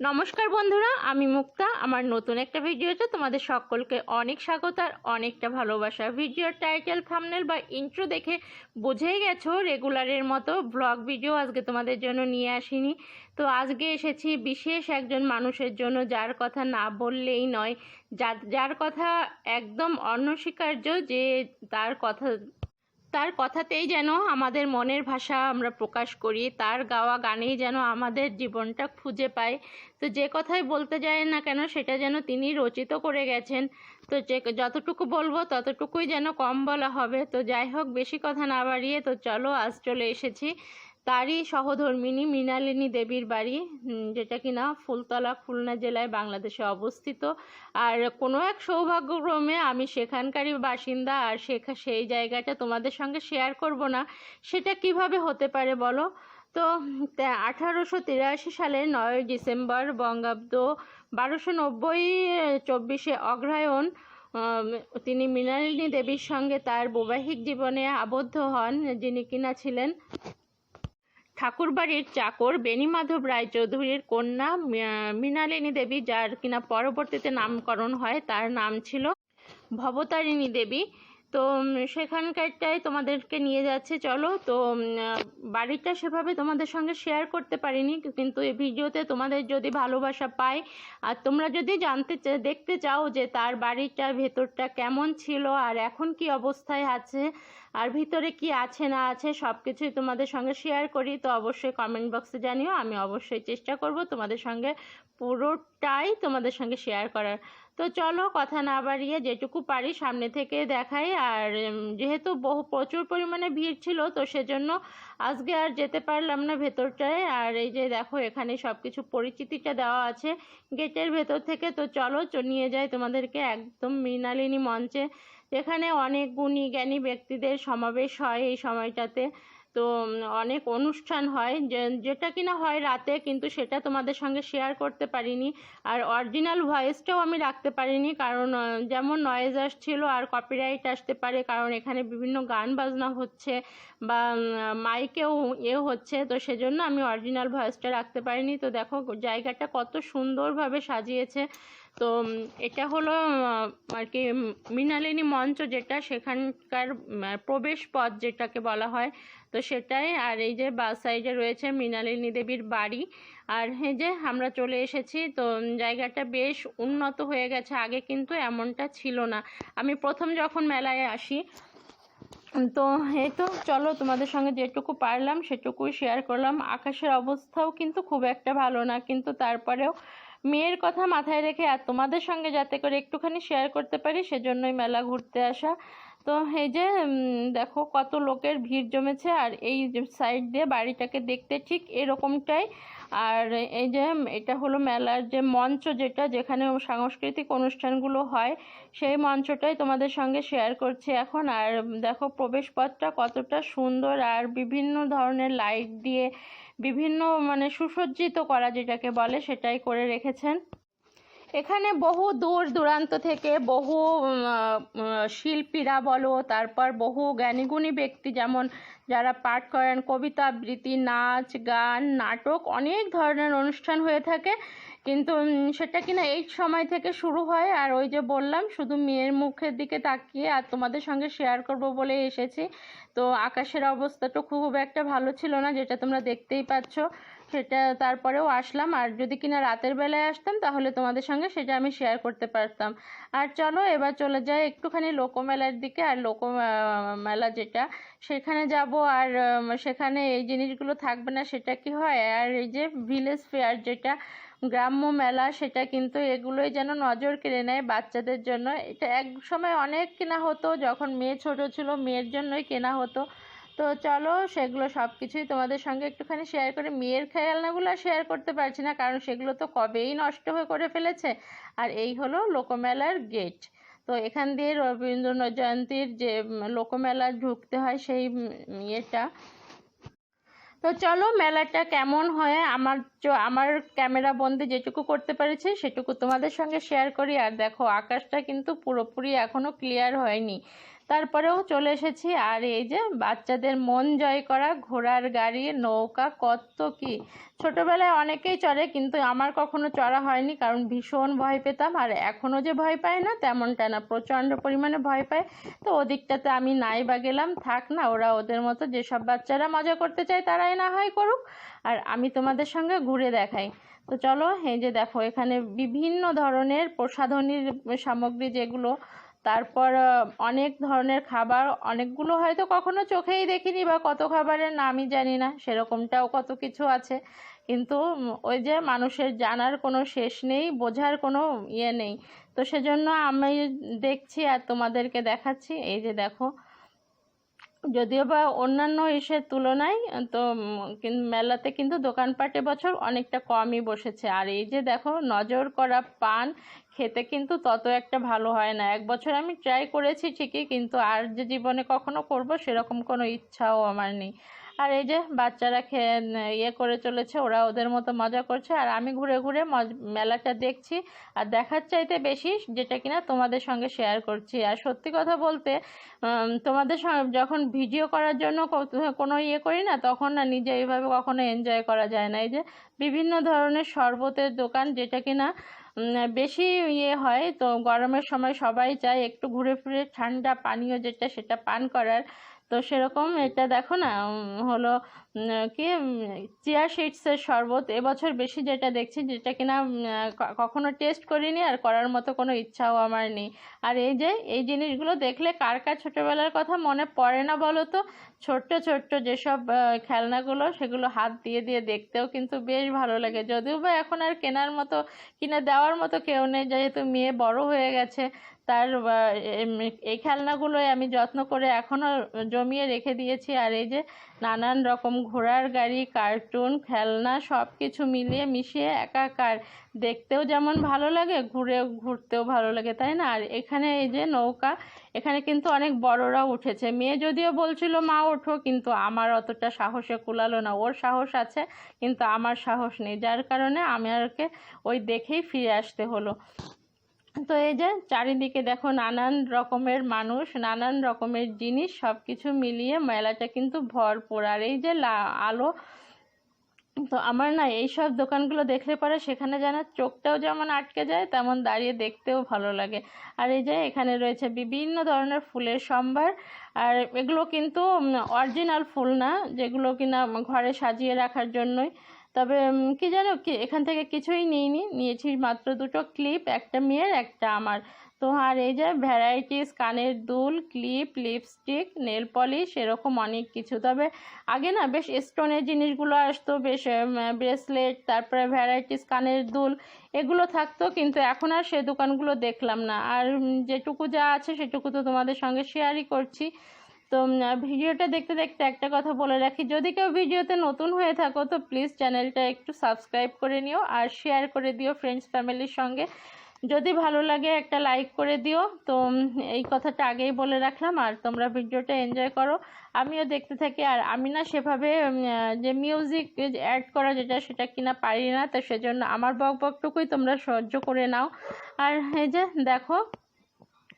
নমস্কার বন্ধুরা, আমি মুক্তা। আমার নতুন একটা ভিডিওতে তোমাদের সকলকে অনেক স্বাগত আর অনেকটা ভালোবাসা। ভিডিওর টাইটেল থামনেল বা ইন্ট্রো দেখে বুঝেই গেছো রেগুলারের মতো ব্লগ ভিডিও আজকে তোমাদের জন্য নিয়ে আসিনি। তো আজকে এসেছি বিশেষ একজন মানুষের জন্য, যার কথা না বললেই নয়। যার কথা একদম অনস্বীকার্য যে তার কথা তার কথাতেই যেন আমাদের মনের ভাষা আমরা প্রকাশ করি, তার গাওয়া গানেই যেন আমাদের জীবনটা খুঁজে পায়। তো যে কথাই বলতে যায় না কেন, সেটা যেন তিনি রচিত করে গেছেন। তো যে যতটুকু বলব ততটুকুই যেন কম বলা হবে। তো যাই হোক, বেশি কথা না বাড়িয়ে তো চলো, আজ চলে এসেছি। তারই সহধর্মিনী মৃণালিনী দেবীর বাড়ি যেটা কিনা ফুলতলা খুলনা জেলায় বাংলাদেশে অবস্থিত। আর কোনো এক সৌভাগ্যক্রমে আমি সেখানকারই বাসিন্দা, আর সেখা সেই জায়গাটা তোমাদের সঙ্গে শেয়ার করব না। সেটা কীভাবে হতে পারে বলো? তো আঠারোশো তিরাশি সালের নয় ডিসেম্বর বঙ্গাব্দ বারোশো নব্বই চব্বিশে অগ্রহায়ণ তিনি মৃণালিনী দেবীর সঙ্গে তার বৈবাহিক জীবনে আবদ্ধ হন, যিনি কিনা ছিলেন ঠাকুরবাড়ির চাকর বেনিমাধব রায় চৌধুরীর কন্যা মৃণালিনী দেবী, যার কিনা পরবর্তীতে নামকরণ হয়, তার নাম ছিল ভবতারিণী দেবী। তো সেখানকারটাই তোমাদেরকে নিয়ে যাচ্ছে। চলো, তো বাড়িটা সেভাবে তোমাদের সঙ্গে শেয়ার করতে পারিনি, কিন্তু এই ভিডিওতে তোমাদের যদি ভালোবাসা পাই, আর তোমরা যদি জানতে দেখতে চাও যে তার বাড়িটার ভেতরটা কেমন ছিল, আর এখন কি অবস্থায় আছে, আর ভিতরে কি আছে, না আছে সব কিছুই তোমাদের সঙ্গে শেয়ার করি, তো অবশ্যই কমেন্ট বক্সে জানিও। আমি অবশ্যই চেষ্টা করব তোমাদের সঙ্গে পুরোটাই তোমাদের সঙ্গে শেয়ার করার। তো চলো কথা না বাড়িয়ে যেটুকু পারি সামনে থেকে দেখাই। আর যেহেতু বহু, প্রচুর পরিমাণে ভিড় ছিল, তো সেজন্য আজকে আর যেতে পারলাম না ভেতরটায়। আর এই যে দেখো, এখানে সব কিছু পরিচিতিটা দেওয়া আছে গেটের ভেতর থেকে। তো চলো নিয়ে যাই তোমাদেরকে একদম মৃণালিনী মঞ্চে, যেখানে অনেক গুণী জ্ঞানী ব্যক্তিদের সমাবেশ হয় এই সময়টাতে। তো অনেক অনুষ্ঠান হয় যেটা কিনা হয় রাতে, কিন্তু সেটা তোমাদের সঙ্গে শেয়ার করতে পারিনি। আর অরিজিনাল ভয়েসটাও আমি রাখতে পারিনি, কারণ যেমন নয়েজ আসছিল আর কপিরাইট আসতে পারে, কারণ এখানে বিভিন্ন গান বাজনা হচ্ছে বা মাইকেও এ হচ্ছে, তো সেজন্য আমি অরিজিনাল ভয়েসটা রাখতে পারিনি। তো দেখো, জায়গাটা কত সুন্দরভাবে সাজিয়েছে। তো এটা হলো আর কি, মৃণালিনী মঞ্চ যেটা, সেখানকার প্রবেশ পথ যেটাকে বলা হয়, তো সেটাই। আর এই যে বাস সাইডে রয়েছে মৃণালিনী দেবীর বাড়ি। আর এই যে আমরা চলে এসেছি, তো জায়গাটা বেশ উন্নত হয়ে গেছে। আগে কিন্তু এমনটা ছিল না। আমি প্রথম যখন মেলায় আসি, তো এই তো চলো তোমাদের সঙ্গে যেটুকু পারলাম, সেটুকুই শেয়ার করলাম। আকাশের অবস্থাও কিন্তু খুব একটা ভালো না, কিন্তু তারপরেও মেয়ের কথা মাথায় রেখে আর তোমাদের সঙ্গে যাতে করে একটুখানি শেয়ার করতে পারি, সেজন্যই মেলা ঘুরতে আসা। তো এই যে দেখো কত লোকের ভিড় জমেছে আর এই সাইড দিয়ে বাড়িটাকে দেখতে ঠিক এরকমটাই। আর এই যে এটা হলো মেলার যে মঞ্চ যেটা, যেখানে সাংস্কৃতিক অনুষ্ঠানগুলো হয়, সেই মঞ্চটাই তোমাদের সঙ্গে শেয়ার করছি এখন। আর দেখো প্রবেশপথটা কতটা সুন্দর আর বিভিন্ন ধরনের লাইট দিয়ে বিভিন্ন মানে সুসজ্জিত করা যেটাকে বলে সেটাই করে রেখেছেন। এখানে বহু দূর দূরান্ত থেকে বহু শিল্পীরা বলো, তারপর বহু জ্ঞানীগুণী ব্যক্তি যেমন যারা পাঠ করেন, কবিতা আবৃত্তি, নাচ, গান, নাটক অনেক ধরনের অনুষ্ঠান হয়ে থাকে। কিন্তু সেটা কিনা এই সময় থেকে শুরু হয়। আর ওই যে বললাম, শুধু মেয়ের মুখের দিকে তাকিয়ে আর তোমাদের সঙ্গে শেয়ার করব বলে এসেছি। তো আকাশের অবস্থাটা খুব একটা ভালো ছিল না, যেটা তোমরা দেখতেই পাচ্ছ। সেটা তারপরেও আসলাম। আর যদি কিনা রাতের বেলায় আসতাম, তাহলে তোমাদের সঙ্গে সেটা আমি শেয়ার করতে পারতাম। আর চলো, এবার চলে যাই একটুখানি লোকমেলার দিকে। আর লোক মেলা যেটা, সেখানে যাব। আর সেখানে এই জিনিসগুলো থাকবে না, সেটা কি হয়? আর এই যে ভিলেজ ফেয়ার যেটা গ্রাম্য মেলা, সেটা কিন্তু এগুলোই যেন নজর কেড়ে নেয় বাচ্চাদের জন্য। এটা এক সময় অনেক কেনা হতো, যখন মেয়ে ছোট ছিল, মেয়ের জন্যই কেনা হতো। তো চলো, সেগুলো সব কিছুই তোমাদের সঙ্গে একটুখানি শেয়ার করে। মেয়ের খেলনাগুলো আর শেয়ার করতে পারছি না, কারণ সেগুলো তো কবেই নষ্ট হয়ে করে ফেলেছে। আর এই হলো লোকমেলার গেট তো এখান দিয়ে রবীন্দ্রনাথ জয়ন্তীর যে লোকমেলা ঢুকতে হয় সেই ইয়েটা। তো চলো মেলাটা কেমন হয়, আমার আমার ক্যামেরা বন্ধে যেটুকু করতে পেরেছি সেটুকু তোমাদের সঙ্গে শেয়ার করি। আর দেখো, আকাশটা কিন্তু পুরোপুরি এখনও ক্লিয়ার হয়নি। তারপরেও চলে এসেছি। আর এই যে বাচ্চাদের মন জয় করা, ঘোড়ার গাড়ি, নৌকা কত কি? ছোটবেলায় অনেকেই চড়ে, কিন্তু আমার কখনো চড়া হয়নি, কারণ ভীষণ ভয় পেতাম। আর এখনও যে ভয় পায় না, তেমনটা না। প্রচণ্ড পরিমাণে ভয় পায় তো ওদিকটাতে আমি নাই বা গেলাম। থাক না, ওরা ওদের মতো যেসব বাচ্চারা মজা করতে চায়, তারাই না হয় করুক। আর আমি তোমাদের সঙ্গে ঘুরে দেখাই। তো চলো, এই যে দেখো, এখানে বিভিন্ন ধরনের প্রসাধনীর সামগ্রী যেগুলো তারপর অনেক ধরনের খাবার, অনেকগুলো হয়তো কখনো চোখেই দেখিনি বা কত খাবারের নামই জানি না, সেরকমটাও কত কিছু আছে। কিন্তু ওই যে মানুষের জানার কোনো শেষ নেই, বোঝার কোনো ইয়ে নেই। তো সেজন্য আমি দেখছি আর তোমাদেরকে দেখাচ্ছি। এই যে দেখো, যদিও বা অন্যান্য ইসের তুলনায়, তো মেলাতে কিন্তু দোকানপাট বছর অনেকটা কমই বসেছে। আর এই যে দেখো, নজর করা পান খেতে কিন্তু তত একটা ভালো হয় না। এক বছর আমি ট্রাই করেছি ঠিকই, কিন্তু আর যে জীবনে কখনো করব সেরকম কোনো ইচ্ছাও আমার নেই। আর এই যে বাচ্চারা খেয়ে ইয়ে করে চলেছে, ওরা ওদের মতো মজা করছে। আর আমি ঘুরে ঘুরে মেলাটা দেখছি। আর দেখার চাইতে বেশি যেটা কিনা তোমাদের সঙ্গে শেয়ার করছি। আর সত্যি কথা বলতে তোমাদের যখন ভিডিও করার জন্য কোনো ইয়ে করি না, তখন না নিজে এইভাবে কখনো এনজয় করা যায় না। এই যে বিভিন্ন ধরনের শরবতের দোকান যেটা কিনা বেশি ইয়ে হয়। তো গরমের সময় সবাই চায় একটু ঘুরে ফিরে ঠান্ডা পানীয় যেটা, সেটা পান করার। তো সেরকম এটা দেখো না হলো কি চিয়া সিডসের শরবত এবছর বেশি যেটা দেখছি যেটা কিনা কখনো টেস্ট করিনি আর করার মতো কোনো ইচ্ছাও আমার নেই। আর এই যে এই জিনিসগুলো দেখলে কার কার ছোটোবেলার কথা মনে পড়ে না বলো তো? ছোট্ট ছোট্ট যেসব খেলনাগুলো সেগুলো হাত দিয়ে দিয়ে দেখতেও কিন্তু বেশ ভালো লাগে। যদিও বা এখন আর কেনার মতো কিনে দেওয়ার মতো কেউ নেই যেহেতু মেয়ে বড় হয়ে গেছে তার এই খেলনাগুলোই আমি যত্ন করে এখনও জমিয়ে রেখে দিয়েছি। আর এই যে নানান রকম ঘোড়ার গাড়ি, কার্টুন, খেলনা সব কিছু মিলিয়ে মিশিয়ে একাকার। দেখতেও যেমন ভালো লাগে ঘুরে ঘুরতেও ভালো লাগে, তাই না? আর এখানে এই যে নৌকা, এখানে কিন্তু অনেক বড়রা উঠেছে। মেয়ে যদিও বলছিল, মা, ওঠো। কিন্তু আমার অতটা সাহসে কুলালো না। ওর সাহস আছে, কিন্তু আমার সাহস নেই। যার কারণে আমাকে ওই দেখেই ফিরে আসতে হলো। তো এই যে চারিদিকে দেখো নানান রকমের মানুষ, নানান রকমের জিনিস সব কিছু মিলিয়ে মেলাটা কিন্তু ভরপুর। আর এই যে আলো, তো আমার না এই সব দোকানগুলো দেখলে পরে সেখানে যেন চোখটাও যেমন আটকে যায়, তেমন দাঁড়িয়ে দেখতেও ভালো লাগে। আর এই যে এখানে রয়েছে বিভিন্ন ধরনের ফুলের সম্ভার, আর এগুলো কিন্তু অরিজিনাল ফুল না, যেগুলো কিনা ঘরে সাজিয়ে রাখার জন্যই। তবে কি জানো, কি, এখান থেকে কিছুই নিইনি। নিয়েছি মাত্র দুটো ক্লিপ, একটা মেয়ের, একটা আমার। তো আর এই যে ভ্যারাইটিস, কানের দুল, ক্লিপ, লিপস্টিক, নেল পলিশ, এরকম অনেক কিছু। তবে আগে না বেশ স্টোনের জিনিসগুলো আসতো, বেশ ব্রেসলেট, তারপরে ভ্যারাইটিস, কানের দুল, এগুলো থাকতো, কিন্তু এখন আর সে দোকানগুলো দেখলাম না। আর যেটুকু যা আছে সেটুকু তো তোমাদের সঙ্গে শেয়ারই করছি। তো ভিডিওটা দেখতে দেখতে একটা কথা বলে রাখি, যদি কেউ ভিডিওতে নতুন হয়ে থাকো তো প্লিজ চ্যানেলটা একটু সাবস্ক্রাইব করে নিও আর শেয়ার করে দিও ফ্রেন্ডস ফ্যামিলির সঙ্গে। যদি ভালো লাগে একটা লাইক করে দিও, তো এই কথাটা আগেই বলে রাখলাম, আর তোমরা ভিডিওটা এনজয় করো। আমিও দেখতে থাকি, আর আমি না সেভাবে যে মিউজিক অ্যাড করা যেটা সেটা কিনা পারি না, তো সেজন্য আমার বক বকটুকুই তোমরা সহ্য করে নাও। আর এই যে দেখো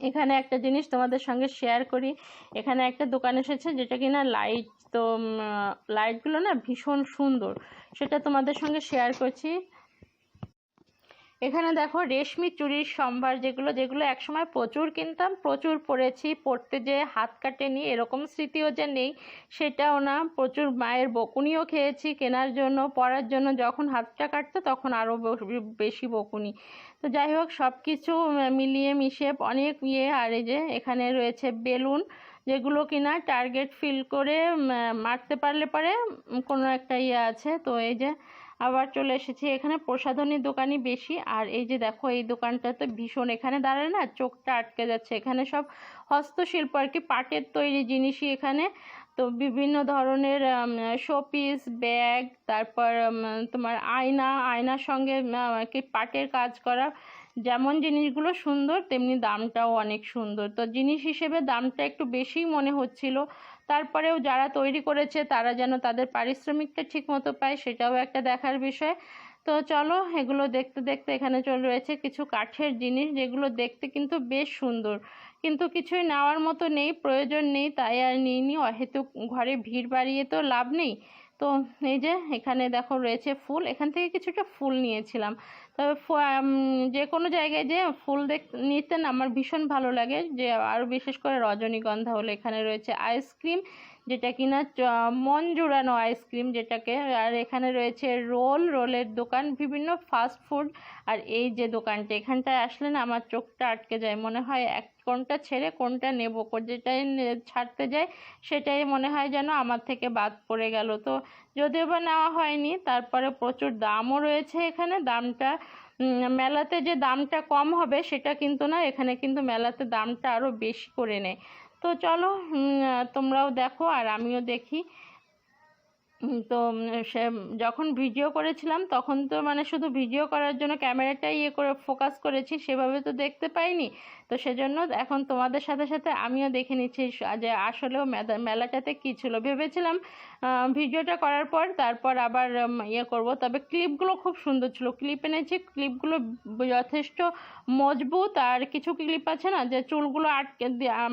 এখানে একটা জিনিস তোমাদের সঙ্গে শেয়ার করি। এখানে একটা দোকান এসেছে যেটা কি না লাইট তো লাইটগুলো না ভীষণ সুন্দর। সেটা তোমাদের সঙ্গে শেয়ার করছি। এখানে দেখো রেশমি চুড়ির সম্ভার যেগুলো যেগুলো একসময় প্রচুর কিনতাম, প্রচুর পরেছি পরতে যে হাত কাটেনি, এরকম স্মৃতিও যে নেই, সেটাও না। প্রচুর মায়ের বকুনিও খেয়েছি কেনার জন্য, পরার জন্য যখন হাতটা কাটতো তখন আরও বেশি বকুনি। তো যাই হোক সব কিছু মিলিয়ে মিশিয়ে অনেক ইয়ে আর এই যে এখানে রয়েছে বেলুন, যেগুলো কিনা টার্গেট ফিল করে মারতে পারলে পরে কোনো একটা ইয়ে আছে। তো এই যে আবার চলে এসেছি এখানে প্রসাধনী দোকানই বেশি। আর এই যে দেখো, এই দোকানটাতে ভীষণ এখানে দাঁড়ায় না চোখটা আটকে যাচ্ছে। এখানে সব হস্তশিল্প আর কি, পাটের তৈরি জিনিসই এখানে। তো বিভিন্ন ধরনের শোপিস, ব্যাগ, তারপর তোমার আয়না, আয়নার সঙ্গে আর কি পাটের কাজ করা। যেমন জিনিসগুলো সুন্দর, তেমনি দামটাও অনেক সুন্দর। তো জিনিস হিসেবে দামটা একটু বেশিই মনে হচ্ছিল। তারপরেও যারা তৈরি করেছে, তারা যেন তাদের পারিশ্রমিকটা ঠিক মতো পায়, সেটাও একটা দেখার বিষয়। তো চলো, এগুলো দেখতে দেখতে এখানে চলে রয়েছে কিছু কাঠের জিনিস, যেগুলো দেখতে কিন্তু বেশ সুন্দর। কিন্তু কিছুই নেওয়ার মতো নেই, প্রয়োজন নেই, তাই আর নিইনি অহেতুক ঘরে ভিড় বাড়িয়ে তো লাভ নেই। তো এই যে, এখানে দেখো রয়েছে ফুল। এখান থেকে কিছুটা ফুল নিয়েছিলাম। তবে যে কোনো জায়গায় যে ফুল দেখ নিতেন আমার ভীষণ ভালো লাগে যে আরও বিশেষ করে রজনীগন্ধা হলো এখানে রয়েছে আইসক্রিম যেটা কিনা মন জুড়ানো আইসক্রিম যেটাকে। আর এখানে রয়েছে রোল, রোলের দোকান, বিভিন্ন ফাস্ট ফুড আর এই যে দোকানটা, এখানটায় আসলে না আমার চোখটা আটকে যায়। মনে হয় এক, কোনটা ছেড়ে কোনটা নেব? যেটাই ছাড়তে যায় সেটাই মনে হয় যেন আমার থেকে বাদ পড়ে গেল। তো যদিও বা নেওয়া হয়নি, তারপরে প্রচুর দামও রয়েছে এখানে। দামটা মেলাতে যে দামটা কম হবে, সেটা কিন্তু না, এখানে কিন্তু মেলাতে দামটা আরও বেশি করে নেয়। তো চলো তোমরাও দেখো আর আমিও দেখি। তো সে, যখন ভিডিও করেছিলাম তখন তো মানে শুধু ভিডিও করার জন্য ক্যামেরাটাই ইয়ে করে, ফোকাস করেছি, সেভাবে তো দেখতে পাইনি। তো সেজন্য এখন তোমাদের সাথে সাথে আমিও দেখে নিচ্ছি যে আসলেও মেলাটাতে কী ছিল। ভেবেছিলাম ভিডিওটা করার পর তারপর আবার ইয়ে করব। তবে ক্লিপগুলো খুব সুন্দর ছিল। ক্লিপ এনেছি, ক্লিপগুলো যথেষ্ট মজবুত আর কিছু ক্লিপ আছে না, যে চুলগুলো আটকে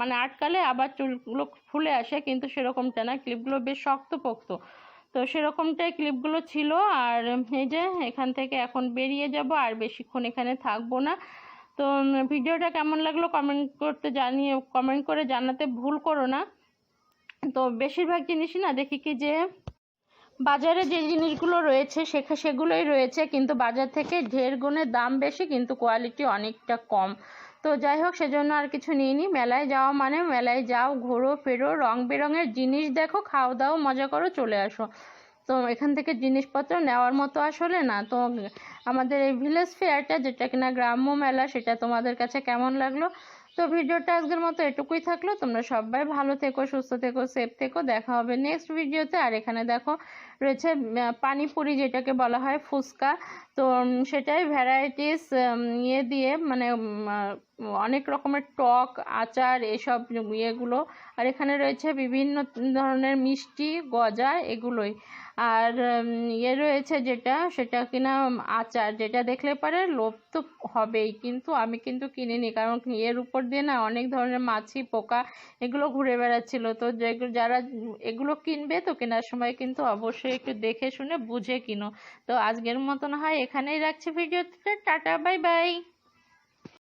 মানে আটকালে আবার চুলগুলো খুলে আসে, কিন্তু সেরকমটা না। ক্লিপগুলো বেশ শক্তপোক্ত। তো সেরকমটাই ক্লিপগুলো ছিল। আর এই যে, এখান থেকে এখন বেরিয়ে যাব। আর বেশিক্ষণ এখানে থাকব না। তো ভিডিওটা কেমন লাগল কমেন্ট করতে জানিয়ে কমেন্ট করে জানাতে ভুল করো না। তো, বেশিরভাগ জিনিসই না, দেখি কি যে, বাজারে যে জিনিসগুলো রয়েছে, সেখা, সেগুলোই রয়েছে, কিন্তু বাজার থেকে ঢের গুণে দাম বেশি, কিন্তু কোয়ালিটি অনেকটা কম। তো, যাই হোক, সেজন্য আর কিছু নিইনি। মেলায় যাওয়া মানে মেলায় যাও, ঘোরো, ফেরো, রং বেরঙের জিনিস দেখো, খাও দাও, মজা করো, চলে আসো। তো, এখান থেকে জিনিসপত্র নেওয়ার মতো আসলে না। তো আমাদের এই ভিলেজ ফেয়ারটা যেটা কিনা গ্রাম্য মেলা, সেটা তোমাদের কাছে কেমন লাগল? তো ভিডিওটা আজকের মতো এটুকুই থাকল। তোমরা সবাই ভালো থেকো, সুস্থ থেকো সেফ থেকো। দেখা হবে নেক্সট ভিডিওতে। আর এখানে দেখো, রয়েছে পানিপুরি যেটাকে বলা হয়, ফুচকা। তো সেটাই ভ্যারাইটিস ইয়ে দিয়ে মানে অনেক রকমের টক, আচার, এসব ইয়েগুলো। আর এখানে রয়েছে বিভিন্ন ধরনের মিষ্টি, গজা এগুলোই। আর ইয়ে রয়েছে যেটা, সেটা কিনা আচার। যেটা দেখলে পারে লোভ তো হবেই, কিন্তু আমি কিন্তু কিনিনি। কারণ এর উপর দিয়ে না অনেক ধরনের মাছি, পোকা এগুলো ঘুরে বেড়াচ্ছিল। তো যারা এগুলো কিনবে তো কেনার সময় কিন্তু অবশ্যই একটু দেখে শুনে বুঝে কিনো। তো আজকের মতন হয় এখানেই রাখছি ভিডিওটা। Tata, bye bye.